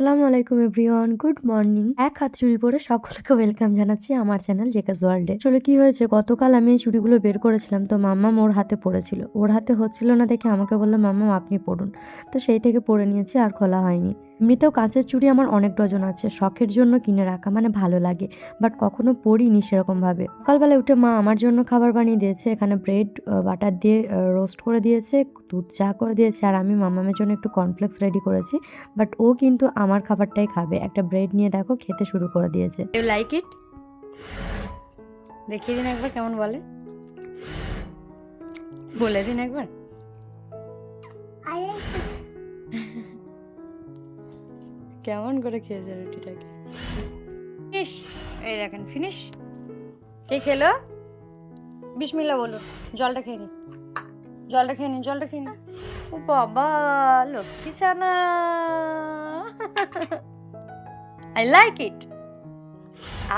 আসসালামু আলাইকুম everyone, good morning. এক হাত চুড়ি পরে সকলকে ওয়েলকাম জানাচ্ছি আমার চ্যানেল জেকাস ওয়ার্ল্ডে। আসলে কি হয়েছে, গতকাল আমি এই চুড়িগুলো বের করেছিলাম, তো মাম্মা ওর হাতে পড়েছিল। ওর হাতে হচ্ছিল না দেখে আমাকে বলল, মাম্মা, আপনি পড়ুন। তো সেই থেকে পড়ে নিয়েছি, আর খোলা হয়নি। এমনিতেও কাঁচের চুড়ি আমার অনেক ডজন আছে, শখের জন্য কিনে রাখা মানে ভালো লাগে বাট কখনো পরিনি সেরকমভাবে। সকালবেলা উঠে মা আমার জন্য খাবার বানিয়ে দিয়েছে, এখানে ব্রেড বাটার দিয়ে রোস্ট করে দিয়েছে, দুধ চা করে দিয়েছে, আর আমি মামামের জন্য একটু কর্নফ্লেক্স রেডি করেছি বাট ও কিন্তু আমার খাবারটাই খাবে। একটা ব্রেড নিয়ে দেখো খেতে শুরু করে দিয়েছে। লাইক ইট দেখিয়ে দিন একবার কেমন বলে। বলে দিন একবার। কেমন করে খেয়েছে রুটিটাকে? ফিনিশ। এই দেখেন, ফিনিশ। কে খেলো? বিসমিল্লা বলো জলটা খেয়ে নি জলটা খেয়ে নিন, জলটা খেয়ে নি ও বাবা, লক্ষ্মী সানা I like it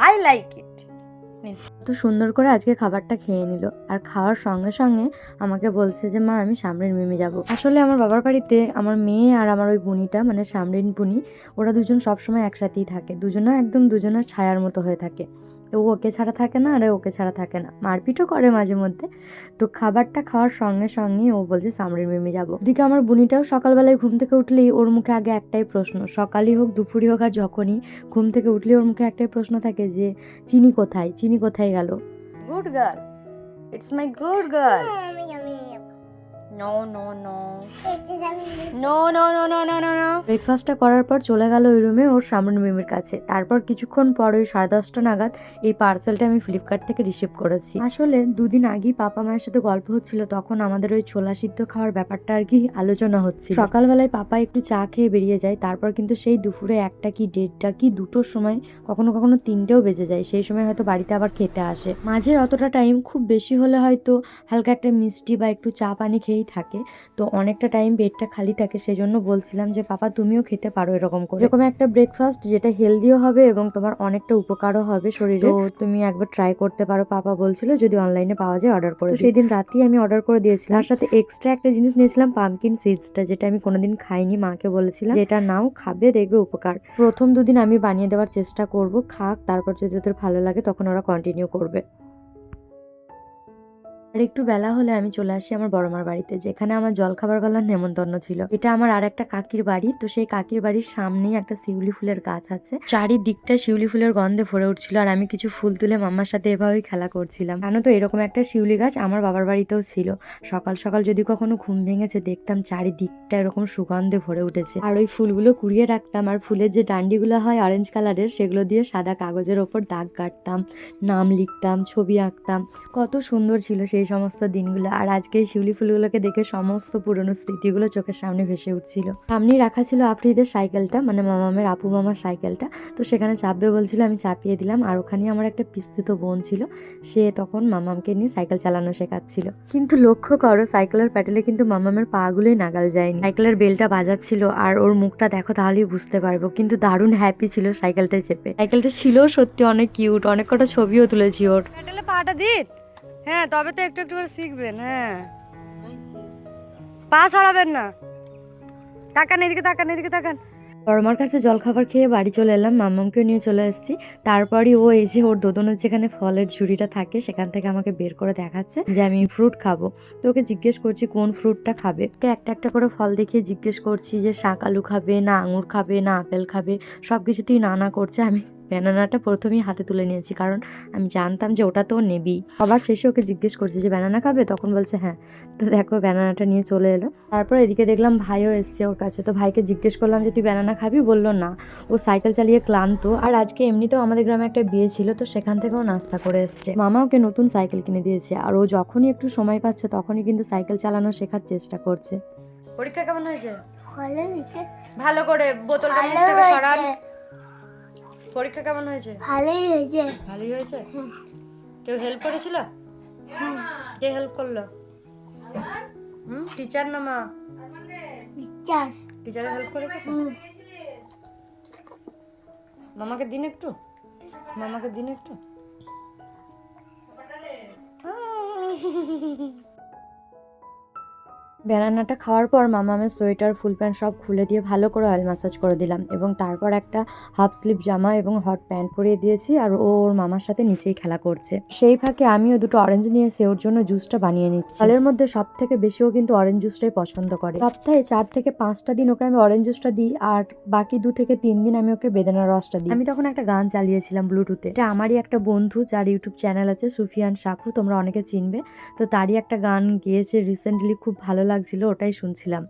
I like it তো সুন্দর করে আজকে খাবারটা খেয়ে নিল। আর খাওয়ার সঙ্গে সঙ্গে আমাকে বলছে যে, মা, আমি সামরিন মিমি যাব। আসলে আমার বাবার বাড়িতে আমার মেয়ে আর আমার ওই বুনিটা মানে সামরিন বুনি, ওরা দুজন সবসময় একসাথেই থাকে। দুজনা একদম দুজনের ছায়ার মতো হয়ে থাকে। ও ওকে ছাড়া থাকে না আর ওকে ছাড়া থাকে না। মারপিটও করে মাঝে মধ্যে। তো খাবারটা খাওয়ার সঙ্গে সঙ্গে ও বলছে সামরিন মিমি যাব। ওদিকে আমার বুনিটাও সকালবেলায় ঘুম থেকে উঠলেই ওর মুখে আগে একটাই প্রশ্ন সকালই হোক দুপুরই হোক আর যখনই ঘুম থেকে উঠলেই ওর মুখে একটাই প্রশ্ন থাকে যে চিনি কোথায়? চিনি কোথায় গেল? Good girl it's my good girl no no no no no no no no no ব্রেকফাস্টটা করার পর চলে গেল ওই রুমে ওর সামন মিমির কাছে। তারপর কিছুক্ষণ পর ওই সাড়ে দশটা নাগাদ এই পার্সেলটা আমি ফ্লিপকার্ট থেকে রিসিভ করেছি। আসলে দুদিন আগেই পাপা মায়ের সাথে গল্প হচ্ছিল, তখন আমাদের ওই ছোলা সিদ্ধ খাওয়ার ব্যাপারটা আর কি আলোচনা হচ্ছে সকালবেলায় পাপা একটু চা খেয়ে বেরিয়ে যায়, তারপর কিন্তু সেই দুপুরে একটা কি দেড়টা কি দুটোর সময় কখনো কখনো তিনটেও বেজে যায়। সেই সময় হয়তো বাড়িতে আবার খেতে আসে। মাঝের অতটা টাইম খুব বেশি হলে হয়তো হালকা একটা মিষ্টি বা একটু চা পানি খেয়েই থাকে। তো অনেকটা টাইম পেটটা খালি থাকে সেই জন্য বলছিলাম যে পাপা তুমিও খেতে পারো এরকম করে। এরকম একটা ব্রেকফাস্ট যেটা হেলদিও হবে এবং তোমার অনেকটা উপকারও হবে শরীরে। তুমি একবার ট্রাই করতে পারো পাপা বলছিল যদি অনলাইনে পাওয়া যায় অর্ডার করে সেই দিন রাতেই আমি অর্ডার করে দিয়েছিলাম। তার সাথে এক্সট্রা একটা জিনিস নিয়েছিলাম পামকিন সিডসটা যেটা আমি কোনোদিন খাইনি মাকে বলেছিলাম। যেটা নাও খাবে দেখবে উপকার। প্রথম দুদিন আমি বানিয়ে দেওয়ার চেষ্টা করব খাক তারপর যদি ওদের ভালো লাগে তখন ওরা কন্টিনিউ করবে। আর একটু বেলা হলে আমি চলে আসি আমার বড়মার বাড়িতে, যেখানে আমার জলখাবারওয়ালার নেমন্তন্ন ছিল। এটা আমার আর একটা কাকির বাড়ি, তো সেই কাকির বাড়ির সামনেই একটা শিউলি ফুলের গাছ আছে। চারিদিকটা শিউলি ফুলের গন্ধে ভরে উঠছিল আর আমি কিছু ফুল তুলে মাম্মার সাথে এভাবেই খেলা করছিলাম। জানো তো, এরকম একটা শিউলি গাছ আমার বাবার বাড়িতেও ছিল। সকাল সকাল যদি কখনো ঘুম ভেঙেছে, দেখতাম চারিদিকটা এরকম সুগন্ধে ভরে উঠেছে। আর ওই ফুলগুলো কুড়িয়ে রাখতাম, আর ফুলের যে ডান্ডিগুলো হয় অরেঞ্জ কালারের সেগুলো দিয়ে সাদা কাগজের ওপর দাগ কাটতাম, নাম লিখতাম, ছবি আঁকতাম। কত সুন্দর ছিল সেই সমস্ত দিনগুলো। আর আজকে শিউলি ফুলগুলোকে দেখে সমস্ত পুরনো স্মৃতিগুলো চোখের সামনে ভেসে উঠছিল। সামনেই রাখা ছিল আফ্রিদের সাইকেলটা মানে মামামের আপু মামার সাইকেলটা। তো সেখানে চাপবে বলছিল, আমি চাপিয়ে দিলাম। আর ওখানে আমার একটা পিস্তিত বোন ছিল। সে তখন মামামকে নিয়ে সাইকেল চালানো শেখাচ্ছিল। কিন্তু লক্ষ্য করো, সাইকেলের প্যাটেলে কিন্তু মামামের পাগুলোই নাগাল যায়নি। সাইকেলের বেলটা বাজাচ্ছিল, আর ওর মুখটা দেখো তাহলেই বুঝতে পারব। কিন্তু দারুণ হ্যাপি ছিল সাইকেলটায় চেপে। সাইকেলটা ছিল সত্যি অনেক কিউট অনেক কটা ছবিও তুলেছি ওর। প্যাটেলে পাটা দিন হ্যাঁ তবে তো একটু একটু করে শিখবেন হ্যাঁ। পা ছড়াবেন না। তাকান এদিকে তাকান এদিকে তাকান। বড়মার কাছে জলখাবার খেয়ে বাড়ি চলে এলাম মাম্মামকে নিয়ে চলে এসেছি। তারপরই ও এই যে ওর দোদনের যেখানে ফলের ঝুড়িটা থাকে সেখান থেকে আমাকে বের করে দেখাচ্ছে যে আমি ফ্রুট খাব। তো ওকে জিজ্ঞেস করছি কোন ফ্রুটটা খাবে? ওকে একটা একটা করে ফল দেখিয়ে জিজ্ঞেস করছি যে শাক আলু খাবে না আঙুর খাবে না আপেল খাবে? সব কিছুতেই না না করছে আমি ব্যানানাটা প্রথমেই হাতে তুলে নিয়েছি কারণ আমি জানতাম যে ওটা তো ও নেবেই। আবার শেষে ওকে জিজ্ঞেস করছি যে ব্যানানা খাবে? তখন বলছে হ্যাঁ। তো দেখো ব্যানানাটা নিয়ে চলে এলো। তারপর এদিকে দেখলাম ভাইও এসছে ওর কাছে। তো ভাইকে জিজ্ঞেস করলাম যে তুই ব্যানানা খাবি? বলল না। ও সাইকেল চালিয়ে ক্লান্ত। আর আজকে এমনিতেও আমাদের গ্রামে একটা বিয়ে ছিল তো সেখান থেকেও নাস্তা করে এসছে। মামা ওকে নতুন সাইকেল কিনে দিয়েছে আর ও যখনই একটু সময় পাচ্ছে তখনই কিন্তু সাইকেল চালানো শেখার চেষ্টা করছে। পরীক্ষা কেমন হয়েছে? ভালো করে বোতলটা মুখ থেকে সরান। পরীক্ষা কেমন হয়েছে? ভালোই হয়েছে। ভালোই হয়েছে? কেউ হেল্প করেছিল? কে হেল্প করল? হুম? টিচার না মা? চার টিচারে হেল্প করেছে? মামাকে দিন একটু? মামাকে দিন একটু? ব্যানানাটা খাওয়ার পর মামা আমার সোয়েটার ফুল প্যান্ট সব খুলে দিয়ে ভালো করে অয়েল ম্যাসাজ করে দিলাম এবং তারপর একটা হাফ স্লিপ জামা এবং হট প্যান্ট পরিয়ে দিয়েছি আর ও ওর মামার সাথে নিচেই খেলা করছে। সেই ফাঁকে আমিও দুটো অরেঞ্জ নিয়ে এসে ওর জন্য জুসটা বানিয়ে নিচ্ছি। ফলের মধ্যে সব থেকে বেশি ও কিন্তু অরেঞ্জ জুসটাই পছন্দ করে। সপ্তাহে চার থেকে পাঁচটা দিন ওকে আমি অরেঞ্জ জুসটা দিই আর বাকি দু থেকে তিন দিন আমি ওকে বেদানার রসটা দিই। আমি তখন একটা গান চালিয়েছিলাম ব্লুটুথে। এটা আমারই একটা বন্ধু যার ইউটিউব চ্যানেল আছে সুফিয়ান সাফু, তোমরা অনেকে চিনবে। তো তারই একটা গান গেয়েছে রিসেন্টলি খুব ভালো লাগছিল ওটাই শুনছিলাম।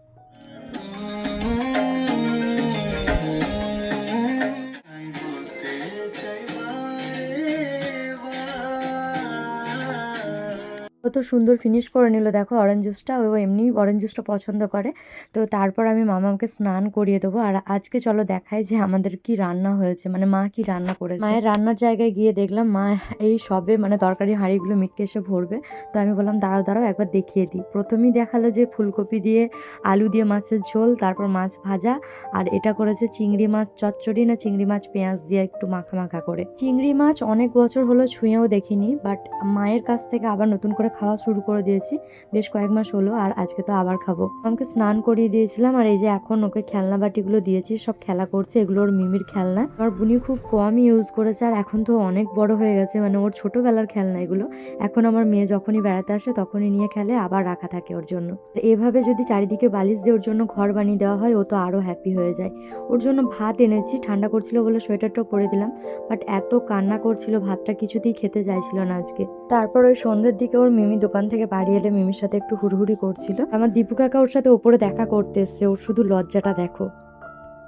কত সুন্দর ফিনিশ করে নিল। দেখো অরেঞ্জ জুসটা ও এমনি অরেঞ্জ জুসটা পছন্দ করে। তো তারপর আমি মামাকে স্নান করিয়ে দেবো। আর আজকে চলো দেখায় যে আমাদের কি রান্না হয়েছে মানে মা কি রান্না করেছে। মায়ের রান্নার জায়গায় গিয়ে দেখলাম মা এই সবে মানে তরকারি হাঁড়িগুলো মিটকে এসে ভরবে। তো আমি বললাম, দাঁড়াও দাঁড়াও, একবার দেখিয়ে দিই। প্রথমেই দেখাল যে ফুলকপি দিয়ে আলু দিয়ে মাছের ঝোল, তারপর মাছ ভাজা, আর এটা করেছে চিংড়ি মাছ চচ্চড়ি না চিংড়ি মাছ পেঁয়াজ দিয়ে একটু মাখা মাখা করে। চিংড়ি মাছ অনেক বছর হলো ছুঁয়েও দেখিনি, বাট মায়ের কাছ থেকে আবার নতুন করে খাওয়া শুরু করে দিয়েছি। বেশ কয়েক মাস হলো আর আজকে তো আবার খাব। আমাকে স্নান করিয়ে দিয়েছিলাম আর এই যে এখন ওকে খেলনা বাটিগুলো দিয়েছি, সব খেলা করছে, এগুলো ওর মিমির খেলনা। আমার বুনি খুব কমই ইউজ করেছে আর এখন তো অনেক বড় হয়ে গেছে মানে ওর ছোটবেলার খেলনা এগুলো। এখন আমার মেয়ে যখনই বেড়াতে আসে তখনই নিয়ে খেলে, আবার রাখা থাকে ওর জন্য। এভাবে যদি চারিদিকে বালিশ দিয়ে ওর জন্য ঘর বানিয়ে দেওয়া হয়, ও তো আরও হ্যাপি হয়ে যায়। ওর জন্য ভাত এনেছি, ঠান্ডা করছিল বলে সোয়েটারটাও পরে দিলাম বাট এত কান্না করছিল, ভাতটা কিছুতেই খেতে চাইছিল না আজকে। তারপর ওই সন্ধ্যের দিকে ওর মিমি দোকান থেকে বাড়ি এলে মিমির সাথে একটু হুড়হুড়ি করছিল। আমার দীপু কাকা ওর সাথে ওপরে দেখা করতে এসছে, ওর শুধু লজ্জাটা দেখো।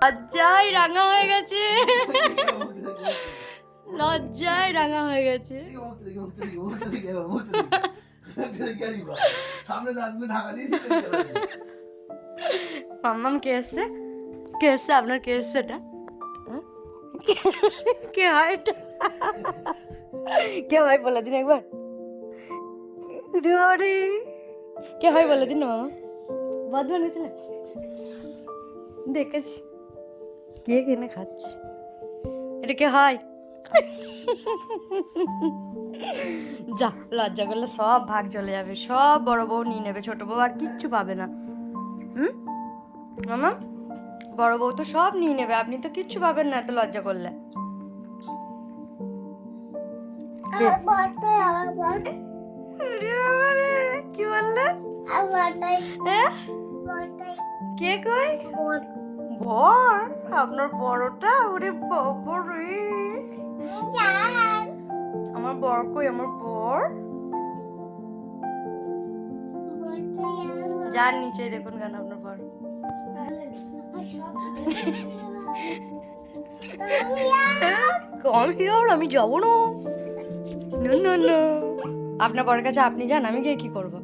লজ্জায় রাঙা হয়ে গেছে। লজ্জায় রাঙা হয়ে গেছে। মাম্মাম, কে এসছে? কে এসছে? আপনার কে এসছে এটা? হ্যাঁ? কে হয় এটা? কে হয় বলে দিন একবার। রে কে হয় বলে দিন না মামা? বাদ বানিয়েছিলেন দেখেছি। কে কিনে খাচ্ছে? এটা কে হয়? যা লজ্জা করলে সব ভাগ চলে যাবে। সব বড় বউ নিয়ে নেবে ছোট বউ আর কিচ্ছু পাবে না। হুম? মামা বড় বউ তো সব নিয়ে নেবে আপনি তো কিচ্ছু পাবেন না এত লজ্জা করলে। কে? বললেন হ্যাঁ কে কই? বর। আপনার বড়টা? ওরে বাবা রে আমার বর কই? আমার বর? যার নিচে দেখুন কেন আপনার বর। কম হিওর আমি যাব না। no, no. আপনার বরের কাছে আপনি যান, আমি গিয়ে কি করব?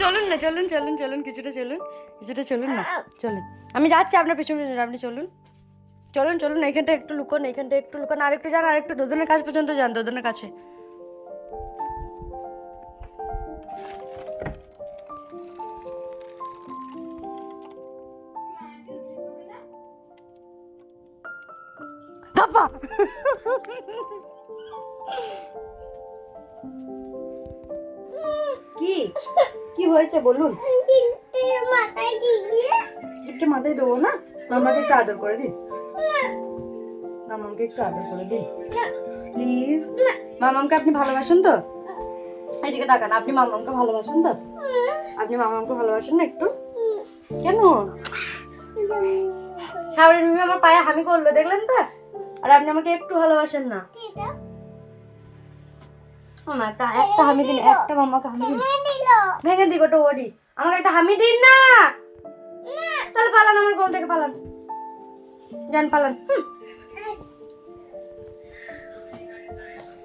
চলুন না, চলুন চলুন চলুন, কিছুটা চলুন কিছুটা চলুন না, চলুন। আমি যাচ্ছি আপনার পেছনে পেছনে আপনি চলুন। চলুন চলুন, এইখানটা একটু লুকোন, এইখানটা একটু লুকোন আর একটু যান আর একটু দোদনের কাছ পর্যন্ত যান দোদনের কাছে। পাপা কি? কি হয়েছে বলুন? একটু মাথায় দেবো না? মামাকে একটু আদর করে দিন। মামাকে একটু আদর করে দিন। প্লিজ। মামামকে আপনি ভালোবাসেন তো? এদিকে তাকান, আপনি মামামকে ভালোবাসেন তো? আপনি মামামকে ভালোবাসেন না একটু? কেন? সাবরের মিমি আমার পায়ে হামি করল, দেখলেন তো? আর আপনি আমাকে একটু ভালোবাসেন না। একটা একটা হামি দিন একটা মামাকে হামি দিন। ভেঙে দিই গোটা ওডি। আমাকে একটা হামি দিন না। তাহলে পালান আমার গোল থেকে পালান। যান পালান।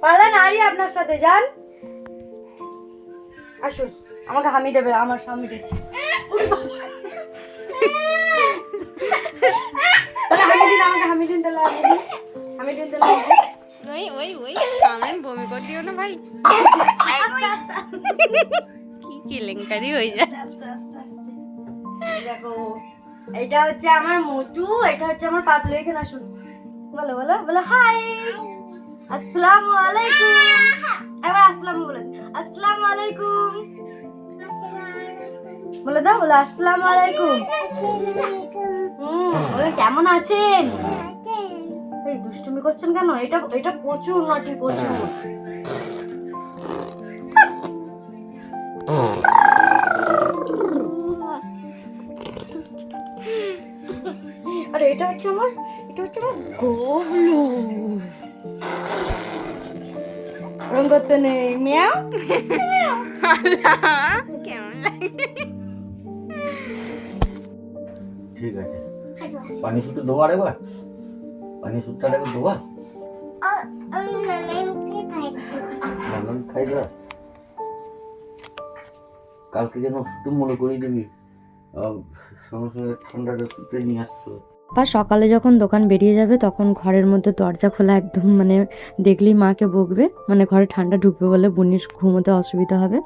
পালান আরি আপনার সাথে যান। আসুন আমাকে হামি দেবে আমার স্বামী দিচ্ছে আমাকে হামি দিন তাহলে হামি দিন হামি দিন তাহলে হামি দিন। ওই ওই ওই আমি বমি করে দিও না ভাই। কি কেলেঙ্কারি হয়ে যায়। আস্তে আস্তে আস্তে দেখো এটা হচ্ছে আমার মোটু এটা হচ্ছে আমার পাতলু এখানে আসুন বলো বলো বলো হাই আসসালামু আলাইকুম। এবার আসসালামু বলেন আসসালামু আলাইকুম। বলে দাও বলো আসসালামু আলাইকুম। বলে কেমন আছেন? এই দুষ্টুমি করছেন কেন? এটা এটা প্রচুর নটি প্রচুর? আরে এটা হচ্ছে আমার এটা হচ্ছে আমার গোবলু রং করতে নেই মিয়াও কেমন লাগে? ঠিক আছে। পানি সুতো দেবো আরেকবার পানি সুতটা আরেকবার দেবো নানান খাই। দেওয়া কালকে যেন ওষুধ মনে করিয়ে দিবি। সঙ্গে সঙ্গে ঠান্ডাটা সুতরে নিয়ে আসতো বা সকালে যখন দোকান বেরিয়ে যাবে, তখন ঘরের মধ্যে দরজা খোলা একদম মানে দেখলেই মাকে বকবে। মানে ঘরে ঠান্ডা ঢুকবে বলে বুনির ঘুমোতে অসুবিধা হবে।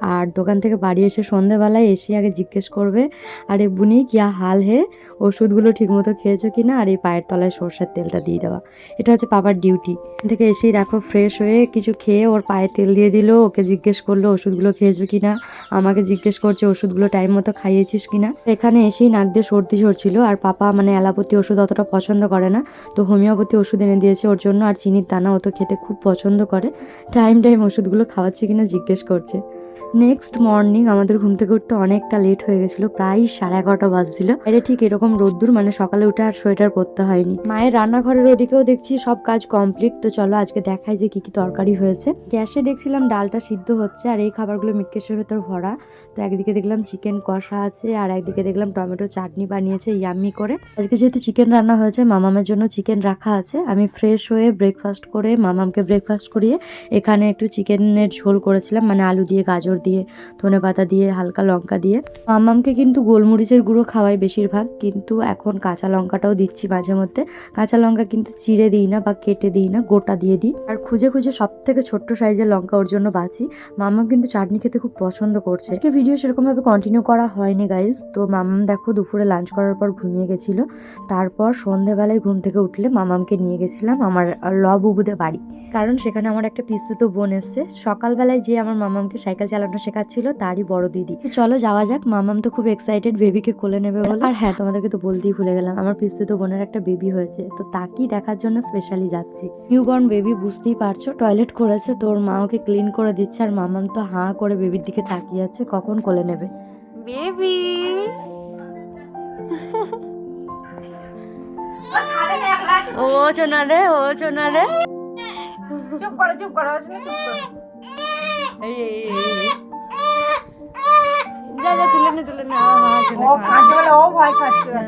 আর দোকান থেকে বাড়ি এসে সন্ধেবেলায় এসে আগে জিজ্ঞেস করবে, আরে বুনি, কিয়া হাল হে? ওষুধগুলো ঠিকমতো খেয়েছো কি না? আর এই পায়ের তলায় সর্ষের তেলটা দিয়ে দেওয়া। এটা হচ্ছে পাপার ডিউটি। থেকে এসেই দেখো ফ্রেশ হয়ে কিছু খেয়ে ওর পায়ে তেল দিয়ে দিল। ওকে জিজ্ঞেস করল, ওষুধগুলো খেয়েছো কি না? আমাকে জিজ্ঞেস করছে, ওষুধগুলো টাইম মতো খাইয়েছিস কি না? এখানে এসেই নাক দিয়ে সর্দি সরছিল। আর পাপা মানে অ্যালাপতি ওষুধ অতটা পছন্দ করে না। তো হোমিওপ্যাথি ওষুধ এনে দিয়েছে ওর জন্য। আর চিনির দানা ও তো খেতে খুব পছন্দ করে। টাইম টাইম ওষুধগুলো খাওয়াচ্ছে কিনা জিজ্ঞেস করছে। নেক্সট মর্নিং আমাদের ঘুম থেকে উঠতে অনেকটা লেট হয়ে গেছিল, প্রায় সাড়ে এগারোটা বাজছিল। এটা ঠিক এরকম রোদ্দুর মানে সকালে উঠে আর সোয়েটার পরতে হয়নি। মায়ের রান্নাঘরের ওদিকেও দেখছি সব কাজ কমপ্লিট তো চলো আজকে দেখাই যে কি কি তরকারি হয়েছে। গ্যাসে দেখছিলাম ডালটা সিদ্ধ হচ্ছে আর এই খাবারগুলো মিটকেশের ভেতর ভরা। তো একদিকে দেখলাম চিকেন কষা আছে আর একদিকে দেখলাম টমেটো চাটনি বানিয়েছে ইয়াম্মি করে। আজকে যেহেতু চিকেন রান্না হয়েছে, মামামের জন্য চিকেন রাখা আছে। আমি ফ্রেশ হয়ে ব্রেকফাস্ট করে মামামকে ব্রেকফাস্ট করিয়ে এখানে একটু চিকেনের ঝোল করেছিলাম মানে আলু দিয়ে গাজর দিয়ে ধনে পাতা দিয়ে, হালকা লঙ্কা দিয়ে। মামামকে কিন্তু গোলমরিচের গুঁড়ো খাওয়াই বেশিরভাগ, কিন্তু এখন কাঁচা লঙ্কাটাও দিচ্ছি মাঝে মধ্যে। কাঁচা লঙ্কা কিন্তু চিড়ে দিই না বা কেটে দিই না, গোটা দিয়ে দিই। আর খুঁজে খুঁজে সব থেকে ছোট্ট সাইজের লঙ্কা ওর জন্য বাঁচি মামাম কিন্তু চাটনি খেতে খুব পছন্দ করছে। আজকে ভিডিও সেরকমভাবে কন্টিনিউ করা হয়নি গাইজ তো মামাম দেখো দুপুরে লাঞ্চ করার পর ঘুমিয়ে গেছিল। তারপর সন্ধেবেলায় ঘুম থেকে উঠলে মামামকে নিয়ে গেছিলাম আমার ল বাড়ি। কারণ সেখানে আমার একটা পিস্তুত বোন এসছে। সকালবেলায় যে আমার মামামকে সাইকেল চালানো শেখাচ্ছিল তারই বড় দিদি। চলো যাওয়া যাক মামাম তো খুব এক্সাইটেড বেবিকে কোলে নেবে বলে। আর হ্যাঁ তোমাদেরকে তো বলতেই ভুলে গেলাম আমার পিস্তুত বোনের একটা বেবি হয়েছে তো তাকেই দেখার জন্য স্পেশালি যাচ্ছি। নিউবর্ন বেবি বুঝতেই পারছ টয়লেট করেছে তোর মা ওকে ক্লিন করে দিচ্ছে আর মামাম তো হাঁ করে বেবির দিকে তাকিয়ে আছে কখন কোলে নেবে? বেবি ও চোনা রে ও চোনা রে। চুপ করো চুপ করো চুপ করো।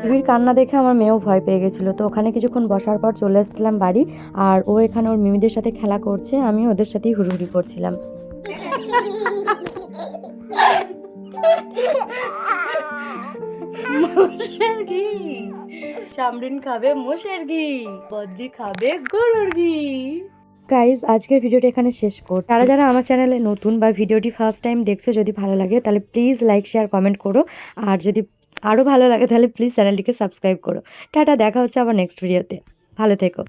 বেবির কান্না দেখে আমার মেয়েও ভয় পেয়ে গেছিল তো ওখানে কিছুক্ষণ বসার পর চলে এসেছিলাম বাড়ি আর ও এখানে ওর মিমিদের সাথে খেলা করছে আমি ওদের সাথেই হুড়হুড়ি করছিলাম মোষের ঘি সামরিন খাবে মোষের ঘি বদ্দি খাবে গরুর ঘি গাইজ আজকের ভিডিওটা এখানে শেষ করছি। তারা যারা আমার চ্যানেলে নতুন বা ভিডিওটি ফার্স্ট টাইম দেখছ, যদি ভালো লাগে, তাহলে প্লিজ লাইক শেয়ার কমেন্ট করো। আর যদি আরও ভালো লাগে, তাহলে প্লিজ চ্যানেলটিকে সাবস্ক্রাইব করো। টাটা, দেখা হচ্ছে আবার নেক্সট ভিডিওতে ভালো থেকো।